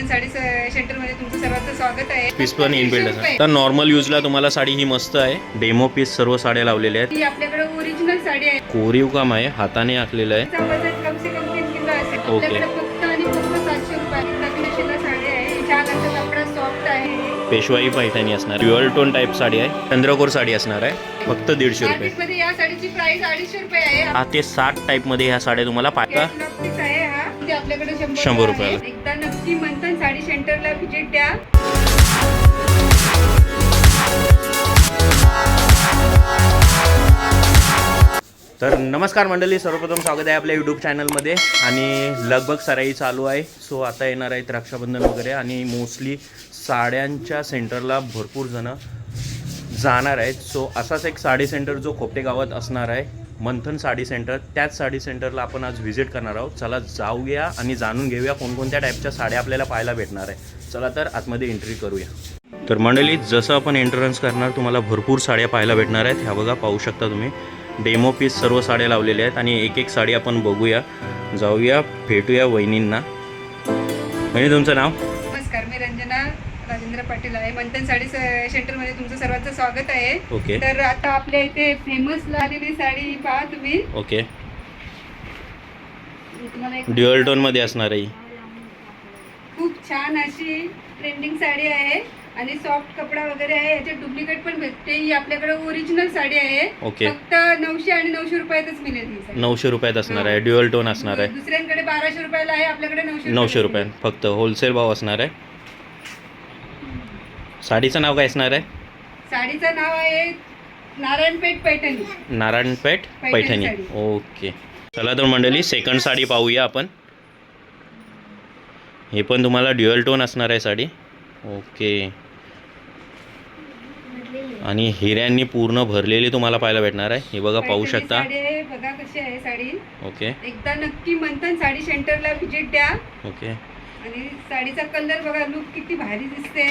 साडी सेंटरमध्ये तुमचं सर्वांचं स्वागत आहे. पीस पण आहे तर नॉर्मल यूजला तुम्हाला साडी ही मस्त आहे. डेमो पीस सर्व साड्या लावलेल्या आहेत. ही आपल्याकडे ओरिजिनल साडी आहे. कोरीव काम आहे. हाताने आखलेलं आहे. तिचं वजन कम से कम तीन किलो असेल ओके. आपल्याकडे फक्त आणि फक्त सातशे रुपये. नकलेशीला साडी आहे. छान असं कपडा सॉफ्ट आहे. पेशवाई पैठणी असणार. ड्युअल टोन टाईप साडी आहे. चंद्रकोर साडी असणार आहे. फक्त दीडशे रुपये. मार्केटमध्ये या साडीची प्राइस अडीचशे रुपये आहे. हा ते साठ टाईपमध्ये ह्या साड्या तुम्हाला आहे. ते आपल्याकडे शंभर. रुपयाला. एकदा नक्की मंथन साडी सेंटरला व्हिजिट द्या. तर नमस्कार मंडळी सर्वप्रथम स्वागत आहे आपल्या यूट्यूब चॅनलमध्ये आणि लगभग सराई चालू आहे. सो आता येणार आहेत रक्षाबंधन वगैरे आणि मोस्टली साड्यांच्या सेंटरला भरपूर जणं जाणार आहेत. सो असाच एक साडी सेंटर जो खोपटे गावात असणार आहे. मंथन साडी सेंटर त्याच साडी सेंटरला आपण आज व्हिजिट करणार आहोत. चला जाऊया आणि जाणून घेऊया कोणकोणत्या टाईपच्या साड्या आपल्याला पाहायला भेटणार आहे. चला तर आतमध्ये एंट्री करूया. तर मंडळी जसं आपण एंट्रन्स करणार तुम्हाला भरपूर साड्या पाहायला भेटणार आहेत. ह्या बघा पाहू शकता तुम्ही. डेमो पीस सर्व साड्या लावलेल्या आहेत आणि एक एक साडी आपण बघूया. जाऊया भेटूया वहिनींना. वहिनी तुमचं नाव? राजेंद्र पाटील आहे. मंथन साडी सेंटरमध्ये तुमचं सर्वांचं स्वागत आहे. ओके. तर आता आपल्या इथे फेमस आलेली साडी पहा तुम्ही. ओके. मी तुम्हाला एक ड्युअल टोनमध्ये असणार आहे खूप छान अशी ट्रेंडिंग साडी आहे. आणि सॉफ्ट कपडा वगैरे आहे. याचे डुप्लिकेट पण भेटते. ही आपल्याकडे ओरिजिनल साडी आहे. ओके. फक्त नऊशे आणि नऊशे रुपयातच मिळेल ही साडी. नऊशे रुपयात असणार आहे. ड्युअल टोन असणार आहे. दुसऱ्यांकडे बाराशे रुपयाला आहे. आपल्याकडे नऊशे नऊशे रुपयात फक्त होलसेल भाव असणार आहे. साडीचं नाव काय असणार आहे. साडीचं नाव आहे नारायणपेठ पैठणी. नारायणपेठ पैठणी. पैठणी साडी. ओके. चला तर मंडळी सेकंड साडी पाहूया आपण. हे पण तुम्हाला ड्युअल टोन असणार आहे साडी. ओके. आणि हिऱ्यांनी पूर्ण भरलेली तुम्हाला पाहायला भेटणार आहे. हे बघा पाहू पैठणी शकता. साडी आहे. बघा कशी आहे साडी. ओके. एकदा नक्की मंथन साडी सेंटरला व्हिजिट द्या. ओके. आणि साडीचा कलर बघा लुक किती भारी दिसते.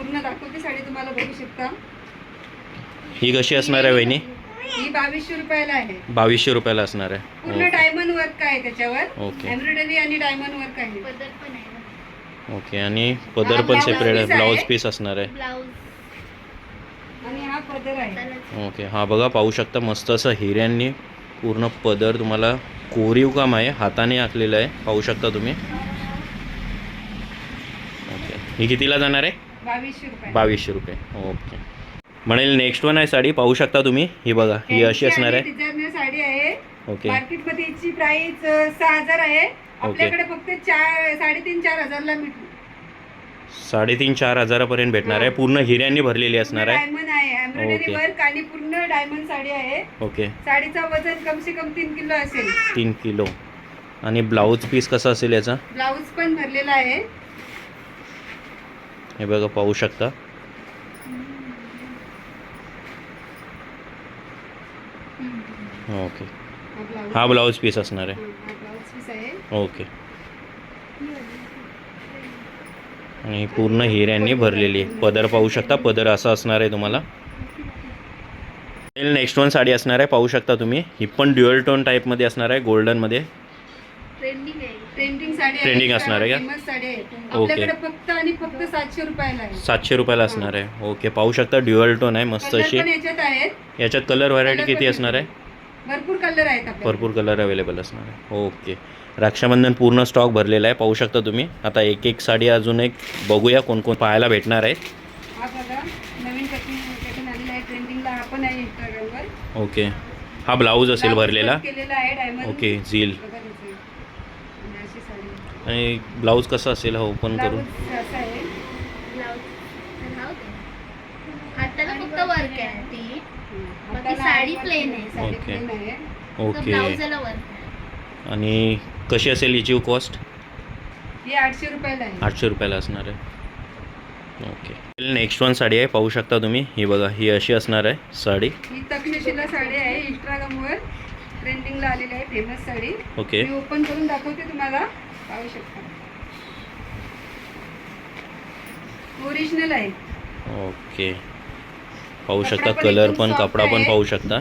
पूर्ण दाखवते साडी तुम्हाला बघू शकता. ही कशी असणार आहे वहिनी? ही बावीसशे रुपयाला आहे. बावीसशे रुपयाला असणार आहे. पूर्ण ओके. डायमंड वर्क आहे त्याच्यावर? ओके. एम्ब्रॉयडरी आणि डायमंड वर्क आहे. ओके आणि पदर हा पण सेपरेट आहे. piece आहे. ब्लाऊज पीस असणार आहे. ब्लाऊज आणि हा पदर आहे. ओके हा बघा पाहू शकता मस्त असं हिऱ्यांनी पूर्ण पदर तुम्हाला कोरीव काम आहे. हाताने आखलेलं आहे. पाहू शकता तुम्ही. ओके. ही कितीला जाणार आहे? बावीसशे रुपये. बावीसशे रुपये. ओके. म्हणेल नेक्स्ट वन आहे साडी. पाहू शकता तुम्ही. ही बघा ही अशी असणार आहे. डिझायनर साडी आहे. ओके. मार्केटमध्ये हिची प्राइस सहा हजार आहे. आपल्याकडे फक्त चार साडेतीन चार हजारला मिळतो साडेतीन चार हजारापर्यंत भेटणार आहे. पूर्ण हिऱ्यांनी भरलेली असणार आहे. डायमंड आहे. Embroidery okay. वर्क आणि पूर्ण डायमंड साडी आहे. ओके. साडीचा वजन कम से कम तीन किलो असेल. तीन किलो. आणि ब्लाऊज पीस कसा असेल याचा? ब्लाऊज पण भरलेला आहे. हे बघा पाहू शकता. ओके. हा ब्लाऊज पीस असणार आहे. आहे ओके. आणि पूर्ण हिऱ्यांनी भरलेली आहे. पदर पाहू शकता. पदर असा असणार आहे तुम्हाला. नेक्स्ट वन साडी असणार आहे पाहू शकता तुम्ही. ही पण ड्युअल टोन टाईपमध्ये असणार आहे गोल्डनमध्ये ट्रेंडिंग आहे. ट्रेंडिंग असणार आहे का? ओके. फक्त आणि फक्त सातशे रुपयाला आहे. सातशे रुपयाला असणार आहे. ओके पाहू शकता ड्युअल टोन आहे मस्त अशी याच्यात आहेत. याच्यात कलर व्हरायटी किती असणार आहे? भरपूर कलर आहेत भरपूर कलर अवेलेबल असणार आहे. ओके रक्षाबंधन पूर्ण स्टॉक भरलेला आहे. पाहू शकता तुम्ही. आता एक एक साडी अजून एक बघूया कोण कोण पाहायला भेटणार आहे. ओके हा ब्लाऊज असेल भरलेला. ओके झील बघा त्याचे. आणि अशी साडी आणि ब्लाऊज कसा असेल हा ओपन करून? ओके. ओके ब्लाऊजला वर्क आहे. आणि कशी असेल हिची कॉस्ट ही आठशे रुपयाला आहे. आठशे रुपयाला असणार आहे. ओके नेक्स्ट वन साडी आहे. पाहू शकता तुम्ही. ही बघा ही अशी असणार आहे साडी. ही तक्षशिला साडी आहे. इंस्टाग्रामवर ट्रेंडिंगला आलेली आहे. फेमस साडी. ओके मी ओपन करून दाखवते तुम्हाला. पाहू शकता ओरिजिनल आहे. ओके. पाहू शकता कलर पण कपडा पण. पाहू शकता.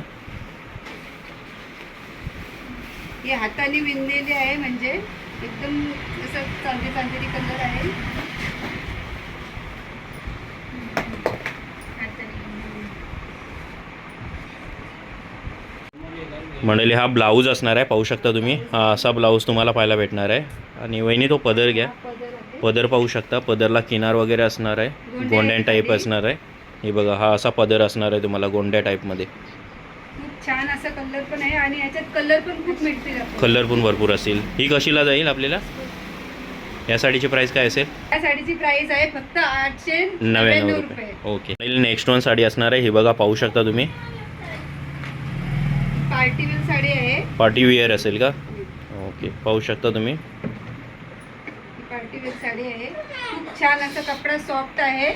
ही हाताने विणलेली आहे म्हणजे एकदम असं चांदी चांदेरी कलर आहे. मंडळी हा ब्लाऊज असणार आहे पाहू शकता तुम्ही. हा असा ब्लाऊज तुम्हाला पाहायला भेटणार आहे. आणि वहिनी तो पदर घ्या. पदर पाहू शकता. पदरला किनार वगैरे असणार आहे. गोंड्या गोंड्या टाईप. असणार आहे. हे बघा हा असा पदर असणार आहे तुम्हाला गोंड्या टाईपमध्ये खूप छान असा कलर पण आहे आणि याच्यात कलर पण खूप मिळतील आपल्याला. कलर पण भरपूर असेल. ही कशीला जाईल आपल्याला? या साडीची प्राईस काय असेल? या साडीची प्राइस आहे फक्त आठशे नव्याण्णव रुपये. ओके नेक्स्ट वन साडी असणार आहे. ही बघा पाहू शकता तुम्ही. पार्टी वेअर साडी आहे. पार्टी वेअर असेल का? ओके पाहू शकता तुम्ही. पार्टी वेअर साडी आहे. खूप छान असा कपडा सॉफ्ट आहे.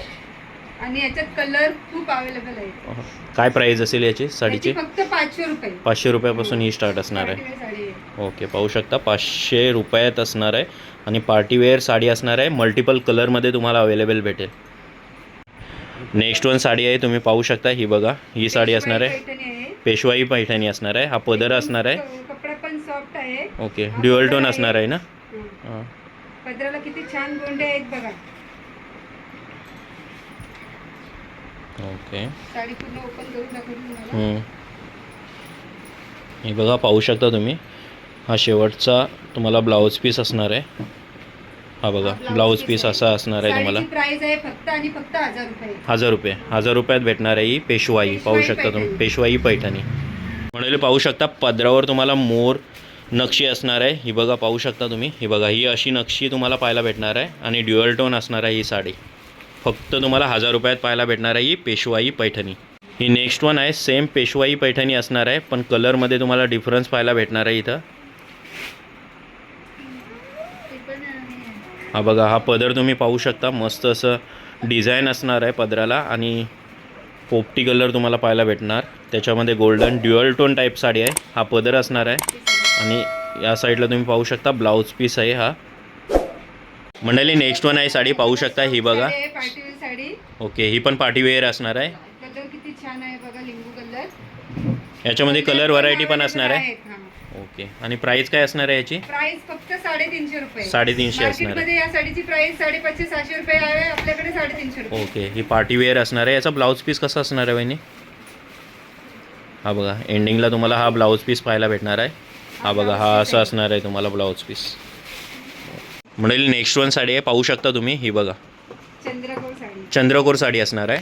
आणि याच्यात कलर खूप अवेलेबल आहे. काय प्राईस असेल याची साडीची? फक्त पाचशे रुपये. पाचशे रुपयापासून ही स्टार्ट असणार पार्टी आहे. वेअर ओके पाहू शकता. पाचशे रुपयात असणार आहे. आणि पार्टीवेअर साडी असणार आहे. मल्टिपल कलरमध्ये तुम्हाला अवेलेबल भेटेल. नेक्स्ट वन साडी आहे तुम्ही पाहू शकता. ही बघा ही साडी असणार आहे. पेशवाई पैठणी असणार आहे हा पदर असणार आहे. कपडा पण सॉफ्ट आहे. ओके ड्युअल टोन असणार आहे ना? हं. हां. पदराला किती छान गोंडे आहेत बघा. ओके. साडी पूर्ण ओपन करून दाखवली तुम्हाला. हम्म. हे बघा पाहू शकता तुम्ही. हा शेवटचा तुम्हाला ब्लाऊज पीस असणार आहे. हा बघा ब्लाऊज पीस. असा असणार आहे तुम्हाला. प्राइस आहे फक्त आणि फक्त हजार रुपये. हजार रुपये. हजार रुपयात भेटणार आहे ही पेशवाई. पाहू शकता तुम्ही. पेशवाई पैठणी. म्हणाले पाहू शकता पदरावर तुम्हाला मोर नक्षी असणार आहे. ही बघा पाहू शकता तुम्ही. ही बघा ही अशी नक्षी तुम्हाला पाहायला भेटणार आहे. आणि ड्युअल टोन असणार आहे ही साडी. फक्त तुम्हाला हजार रुपयात पाहायला भेटणार आहे ही पेशवाई पैठणी. ही नेक्स्ट वन आहे. सेम पेशवाई पैठणी असणार आहे. पण कलरमध्ये तुम्हाला डिफरन्स पाहायला भेटणार आहे इथं ते पण आहे. हा बघा हा पदर तुम्ही पाहू शकता. मस्त असं डिझाईन असणार आहे पदराला आणि पोपटी कलर तुम्हाला पाहायला भेटणार. त्याच्यामध्ये golden dual tone type sari आहे. हा पदर असणार आहे. आणि या साईडला तुम्ही पाहू शकता ब्लाऊज पीस आहे हा. मंडळी नेक्स्ट वन आहे साडी. पाहू शकता ही बघा. साडी. ओके ही पण पार्टी वेअर असणार आहे. कलर किती छान आहे बघा लिंबू कलर याच्यामध्ये कलर व्हरायटी पण असणार आहे. ओके. आणि प्राईस काय असणार आहे याची? प्राइस फक्त साडेतीनशे रुपये. साडेतीनशे असणार आहे. मार्केटमध्ये या साडीची प्राइस साडेपाचशे सहाशे रुपये आहे आपल्याकडे साडेतीनशे रुपये. ओके. ही पार्टी वेअर असणार आहे. याचा ब्लाऊज पीस कसा असणार आहे वहिनी? हा बघा एंडिंगला तुम्हाला हा ब्लाऊज पीस पाहायला भेटणार आहे. हा बघा हा असं असणार आहे तुम्हाला ब्लाऊज पीस म्हणेल नेक्स्ट वन साडी आहे. पाहू शकता तुम्ही. ही बघा. चंद्रकोर साडी. चंद्रकोर साडी असणार आहे.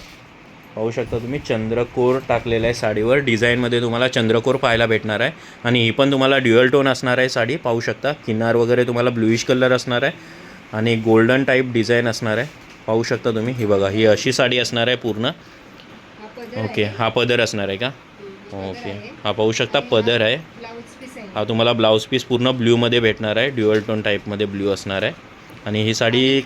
पाहू शकता तुम्ही चंद्रकोर टाकलेलं आहे साडीवर. डिझाईनमध्ये तुम्हाला चंद्रकोर पाहायला भेटणार आहे. आणि ही पण तुम्हाला ड्युअल टोन असणार आहे साडी पाहू शकता. किनार वगैरे तुम्हाला ब्लुईश कलर असणार आहे. आणि गोल्डन टाईप डिझाईन असणार आहे. पाहू शकता तुम्ही ही बघा ही अशी साडी असणार आहे पूर्ण. ओके. हा पदर असणार आहे का? ओके. हा पाहू शकता पदर आहे. हा तुम्हाला ब्लाऊज पीस पूर्ण ब्ल्यूमध्ये भेटणार आहे. ड्युअल टोन टाईपमध्ये ब्ल्यू असणार आहे. आणि ही साडी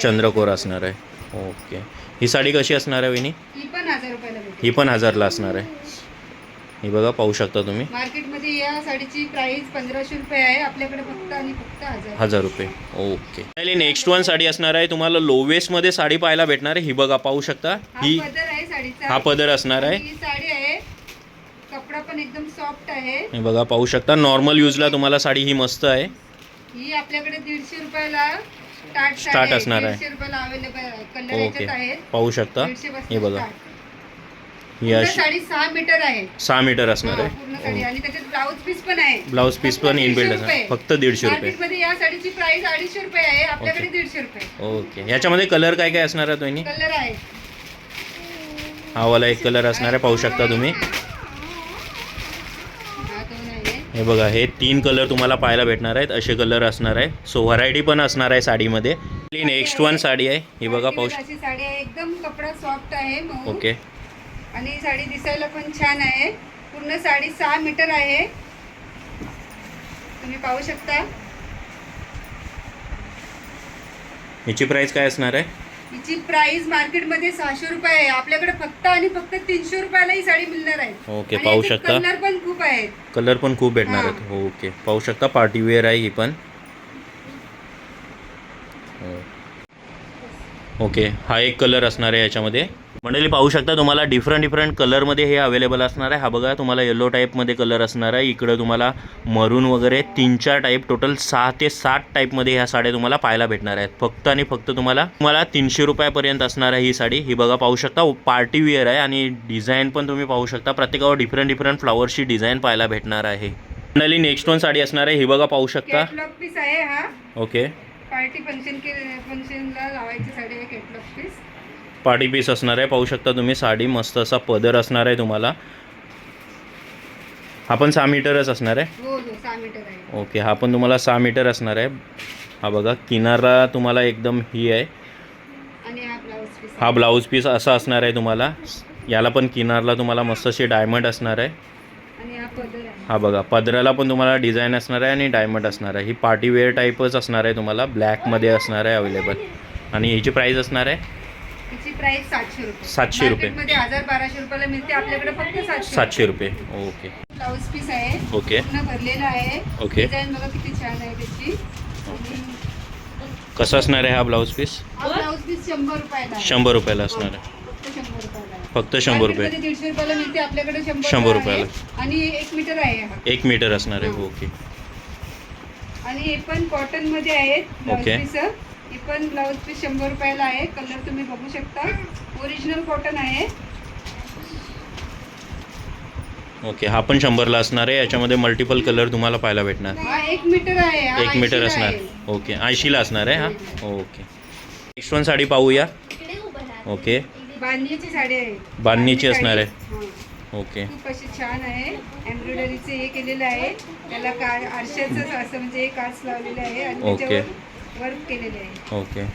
चंद्रकोर असणार आहे. ओके. ही साडी कशी असणार आहे वहिनी ही पण हजार रुपयाला भेटेल. ही पण हजारला असणार आहे. ही बघा पाहू शकता तुम्ही. मार्केटमध्ये या साडीची प्राइस पंधराशे रुपये आहे. आपल्याकडे फक्त आणि फक्त हजार. हजार रुपये. ओके. नेक्स्ट वन साडी असणार आहे. तुम्हाला लोवेस्टमध्ये साडी पाहायला भेटणार आहे. ही बघा पाहू शकता. हा ही पदर आहे साडीचा. हा पदर असणार आहे. ही साडी आहे. कपडा पण एकदम सॉफ्ट आहे. हे बघा पाहू शकता. नॉर्मल यूजला तुम्हाला साडी ही मस्त आहे. ही आपल्याकडे दीडशे रुपयाला स्टार्ट असणार आहे. ओके पाहू शकता. हे बघा. ही सहा मीटर आहे. सहा मीटर असणार हा, आहे आणि त्याच्यात ब्लाऊज पीस पण आहे. ब्लाऊज पीस पण इनबिल्ड. असणार. फक्त दीडशे रुपये. या साडीची प्राइस अडीचशे रुपये आहे. आपल्याकडे दीडशे रुपये. ओके याच्यामध्ये कलर काय काय असणार आहे तुम्ही कलर आहे. हा वाला एक कलर असणार आहे. पाहू शकता तुम्ही. हा हे बघा हे तीन कलर तुम्हाला पाहायला भेटणार आहेत. असे कलर असणार आहे. सो व्हरायटी पण असणार आहे साडीमध्ये. नेक्स्ट वन साडी आहे. ही बघा अशी साडी आहे. एकदम कपडा सॉफ्ट आहे मऊ. ओके आणि ही साडी दिसायला पण छान आहे. पूर्ण साडी सहा मीटर आहे. तुम्ही पाहू शकता. हिची प्राईस काय असणार आहे? हिची प्राइस मार्केटमध्ये सहाशे रुपये आहे. आपल्याकडे फक्त आणि फक्त तीनशे रुपयाला ही साडी मिळणार आहे. ओके, पाहू शकता. कलर पण खूप आहेत. कलर पण खूप भेटणार हा. आहेत. ओके. पाहू शकता पार्टी वेअर आहे ही पण. हो. ओके हा एक कलर असणार आहे याच्यामध्ये. मंडळी पाहू शकता तुम्हाला डिफरंट डिफरंट कलरमध्ये हे अवेलेबल असणार आहे. हा बघा तुम्हाला येलो टाईपमध्ये कलर असणार आहे. इकडं तुम्हाला मरून वगैरे तीन चार टाईप टोटल सहा ते सात टाईपमध्ये ह्या साड्या तुम्हाला पाहायला भेटणार आहेत. फक्त आणि फक्त तुम्हाला तुम्हाला तीनशे रुपयापर्यंत असणार आहे ही साडी. ही बघा पाहू शकता पार्टी वेअर आहे आणि डिझाईन पण तुम्ही पाहू शकता. प्रत्येकावर डिफरंट डिफरंट फ्लॉवरची डिझाईन पाहायला भेटणार आहे. मंडळी नेक्स्ट वन साडी असणार आहे. ही बघा पाहू शकता. कॅटलॉग पीस आहे हा. ओके पार्टी फंक्शन के फंक्शनला लावायची साडी आहे कॅटलॉग पीस पार्टी पीस असणार आहे. पाहू शकता तुम्ही साडी मस्त असा पदर असणार आहे तुम्हाला. हा पण सहा मीटरच असणार आहे. हो हो ओके हा पण तुम्हाला सहा मीटर असणार आहे. हा बघा किनारा तुम्हाला एकदम ही आहे. हा ब्लाऊज पीस हा असा असणार आहे तुम्हाला. याला पण किनारला तुम्हाला मस्त अशी डायमंड असणार आहे. हा हा बघा पदराला पण तुम्हाला डिझाईन असणार आहे आणि डायमंड असणार आहे. ही पार्टी वेअर टाईपच असणार आहे तुम्हाला. ब्लॅकमध्ये असणार आहे अवेलेबल. आणि याची प्राईस असणार आहे? तिची प्राइस सातशे रुपये. 700 रुपये. हजार बाराशे रुपयाला मिळते आपल्याकडे फक्त सातशे सातशे रुपये. ओके. ब्लाऊज पीस आहे. ओके. पूर्ण भरलेला आहे. ओके. डिझाईन बघा किती छान आहे त्याची. आणि कसं असणार आहे हा ब्लाऊज पीस हा ब्लाऊज पीस शंभर रुपयाला आहे. शंभर रुपयाला असणार आहे. फक्त शंभर रुपयाला आहे. फक्त शंभर रुपये. मार्केटमध्ये दीडशे रुपयाला मिळते आपल्याकडे शंभर शंभर रुपये आहे. रुपयाला. आणि एक मीटर आहे हा. एक मीटर असणार आहे. ओके. आणि हे पण कॉटनमध्ये आहेत ब्लाऊज ओके. पीस हे पण ब्लाऊज पीस शंभर रुपयाला आहे. कलर तुम्ही बघू शकता. ओरिजिनल कॉटन आहे. ओके हा पण शंभरला असणार आहे. याच्यामध्ये मल्टिपल कलर तुम्हाला पाहायला भेटणार. हा एक मीटर आहे. हा एक मीटर 80 ला असणार. आहे. ओके ऐंशीला असणार आहे हा? ओके नेक्स्ट वन साडी पाहूया. ओके बांधणीची साडी आहे. बांधणीची बांधणी असणार आहे. हा. ओके खूप अशी छान आहे. एम्ब्रॉयडरीचं हे केलेलं आहे. त्याला का आरशाचं असं म्हणजे एक काच लावलेले आहे. आणि ओके. त्याच्यावर वर्क केलेले आहे. ओके.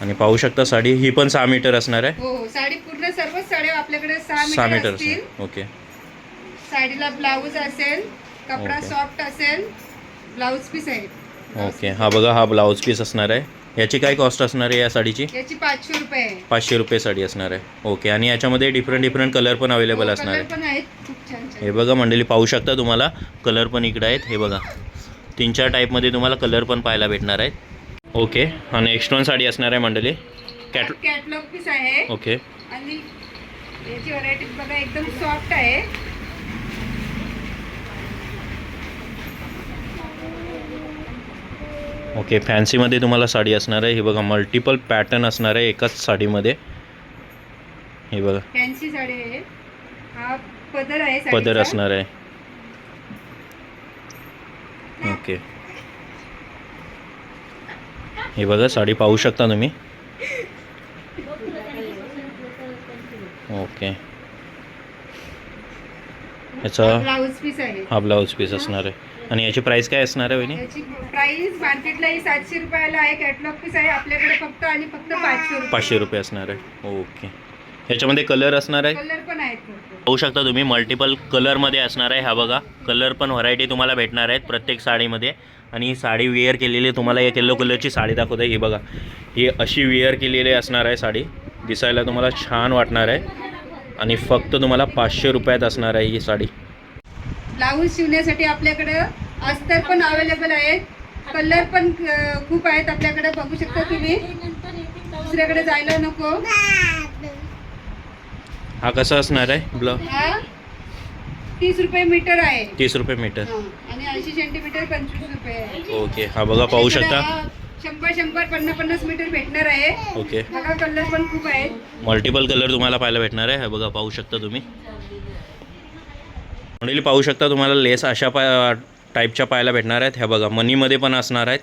आणि पाहू शकता साडी ही पण सहा मीटर असणार आहे? हो हो साडी पूर्ण सर्वच साड्या आपल्याकडे सहा सहा मीटर मीटर असतील. असणार ओके. साडीला ब्लाऊज असेल कपडा ओके. सॉफ्ट असेल ब्लाऊज पीस आहे. ओके. हा बघा हा ब्लाऊज पीस असणार आहे. याची काय कॉस्ट असणार आहे या साडीची? याची पाचशे रुपये आहे. पाचशे रुपये साडी असणार आहे. ओके. आणि याच्यामध्ये डिफरंट डिफरंट कलर पण अवेलेबल असणार कलर आहे. पण आहेत. खूप छान छान. हे बघा मंडळी पाहू शकता तुम्हाला. कलर पण इकडे आहेत. हे बघा. तीन चार टाईपमध्ये तुम्हाला कलर पण पाहायला भेटणार आहेत. ओके हा नेक्स्ट वन साडी असणार आहे मंडळी. कॅट कॅटलॉग पीस आहे. ओके आणि याची व्हरायटी बघा एकदम सॉफ्ट आहे. ओके फॅन्सीमध्ये तुम्हाला साडी असणार आहे. हे बघा मल्टिपल पॅटर्न असणार आहे एकाच साडीमध्ये. हे बघा. फॅन्सी साडी आहे. हा पदर आहे पदर साडीचा. असणार आहे. ओके. हे बघा साडी पाहू शकता तुम्ही? ओके. याचा ब्लाऊज पीस आहे. हा ब्लाऊज पीस असणार आहे. आणि याची प्राईस काय असणार आहे वहिनी? याची प्राइस मार्केटला ही सातशे रुपयाला आहे कॅटलॉग पीस आहे. आपल्याकडे फक्त आणि फक्त पाचशे रुपये. पाचशे रुपये असणार आहे. ओके. याच्यामध्ये कलर असणार आहे? कलर पण आहेत भरपूर. पाहू शकता तुम्ही मल्टिपल कलरमध्ये असणार आहे हा बघा. कलर पण व्हरायटी तुम्हाला भेटणार आहेत प्रत्येक साडीमध्ये. आणि ही साडी वेअर केलेली तुम्हाला एक येल्लो कलरची साडी दाखवते ही बघा ही अशी वेअर केलेली असणार आहे साडी. दिसायला तुम्हाला छान वाटणार आहे. आणि फक्त तुम्हाला पाचशे रुपयात असणार आहे ही साडी. ब्लाऊज शिवण्यासाठी आपल्याकडे अस्तर पण अवेलेबल आहेत. कलर पण अं, खूप आहेत आपल्याकडे. बघू शकता तुम्ही. दुसऱ्याकडे जायला नको. हा कसा असणार आहे? ब्ल हा? तीस रुपये मीटर आहे. तीस रुपये मीटर. हा. आणि ऐंशी सेंटीमीटर पंचवीस रुपये आहे. ओके हा बघा पाहू शकता? शंभर शंभर पन्नास पन्नास मीटर भेटणार आहे. ओके. बघा कलर पण खूप आहेत. मल्टिपल कलर तुम्हाला पाहायला भेटणार आहे. हे बघा पाहू शकता तुम्ही? मंडळी पाहू शकता तुम्हाला लेस अशा पा टाईपच्या पाहायला भेटणार आहेत. ह्या बघा मनीमध्ये पण असणार आहेत.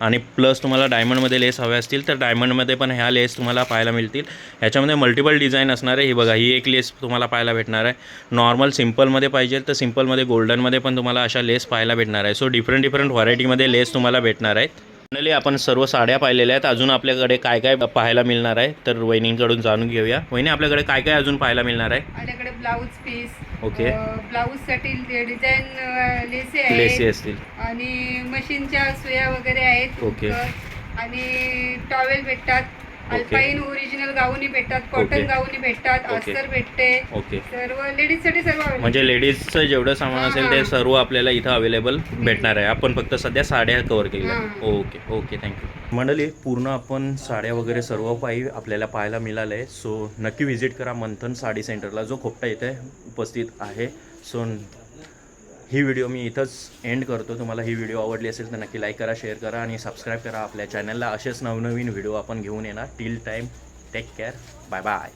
आणि प्लस तुम्हाला डायमंडमध्ये लेस हव्या असतील तर डायमंडमध्ये पण ह्या लेस तुम्हाला पाहायला मिळतील. ह्याच्यामध्ये मल्टिपल डिझाईन असणार आहे. ही बघा ही एक लेस तुम्हाला पाहायला भेटणार आहे. नॉर्मल सिम्पलमध्ये पाहिजे तर सिम्पलमध्ये गोल्डनमध्ये पण तुम्हाला अशा लेस पाहायला भेटणार आहे. सो डिफरंट डिफरंट व्हरायटीमध्ये लेस तुम्हाला भेटणार आहेत. फायनली आपण सर्व साड्या पाहिलेल्या आहेत. अजून आपल्याकडे काय काय पाहायला मिळणार आहे? तर वहिनींकडून जाणून घेऊया. वहिनी आपल्याकडे काय काय अजून पाहायला मिळणार आहे? आपल्याकडे ब्लाऊज पीस ओके. ब्लाऊजसाठी डिझाईन लेसे असतील. आणि मशीनच्या सुया वगैरे आहेत. ओके. आणि टॉवेल भेटतात. अल्पाईन ओरिजिनल गाऊनी भेटतात कॉटन. गाऊनी भेटतात. अस्तर भेटते. ओके सर्व लेडीजसाठी सर्व. म्हणजे लेडीजचं जेवढं सामान असेल ते. सर्व आपल्याला इथं अवेलेबल भेटणार आहे. आपण फक्त सध्या साड्या कव्हर केल्या. ओके ओके थँक्यू मंडळी पूर्ण आपण साड्या वगैरे सर्व पायी आपल्याला पाहायला मिळालं आहे सो नक्की व्हिजिट करा मंथन साडी सेंटरला जो खोपटा इथे उपस्थित आहे. सो ही व्हिडिओ मी इथंच एंड करतो. तुम्हाला ही व्हिडिओ आवडली असेल तर नक्की लाईक करा शेअर करा आणि सबस्क्राईब करा. आपल्या चॅनलला असेच नवनवीन व्हिडिओ आपण घेऊन येणार. Till time take care bye bye